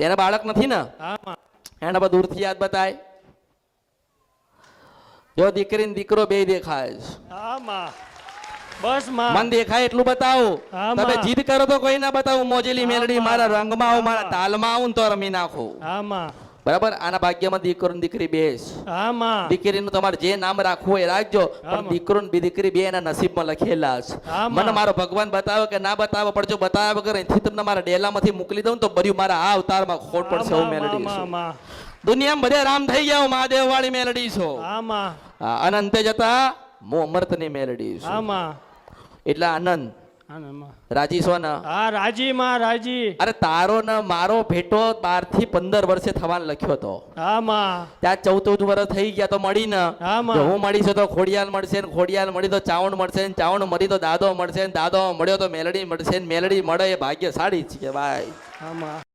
તેને બાળક નથી ને? એને બધું દૂરથી યાદ બતાય. જો દીકરી ને દીકરો બે દેખાય છે. બસ મન દેખાય એટલું બતાવો. તમે જીદ કરો તો કોઈ ના બતાવું. મોજેલી મેલડી મારા રંગમાં આવું મારા તાલમાં આવું તો રમી નાખું. હા માં. બરાબર? આના ભાગ્યમાં દીકરો દીકરી બે દીકરીનું તમારે જે નામ રાખવું હોય એ રાખજો પણ દીકરો ને દીકરી બે એના નસીબમાં લખેલા છે. મને મારો ભગવાન બતાવે કે ના બતાવે પણ જો બતાવ્યા વગર અહીંથી તમને મારા ડેલામાંથી મોકલી દઉં ને તો બર્યું મારા આ અવતારમાં ખોટ પડશે એવું મેલડી દુનિયામાં બધે રામ થઈ ગયા મહાદેવ વાળી મેલડી છો. હા માં હા, અને અંતે જતા હું અમૃતની મેલડી છું. એટલે આનંદ ને રાજી છો ને. હા રાજી માં રાજી. અરે તારો ને મારો ભેટો બારથી પંદર વર્ષે થવાનો લખ્યો હતો હા માં. ત્યાં ચૌદ ચૌદ વર્ષ થઈ ગયા તો મળી ને. હા, મળી મળીશ તો ખોડિયાલ મળશે ને ખોડિયાલ મળી તો ચાવણ મળશે ને ચાવણ મળી તો દાદો મળશે ને દાદો મળ્યો તો મેલડી મળશે ને મેલડી મળે એ ભાગ્યશાળી છે ભાઈ. હા માં.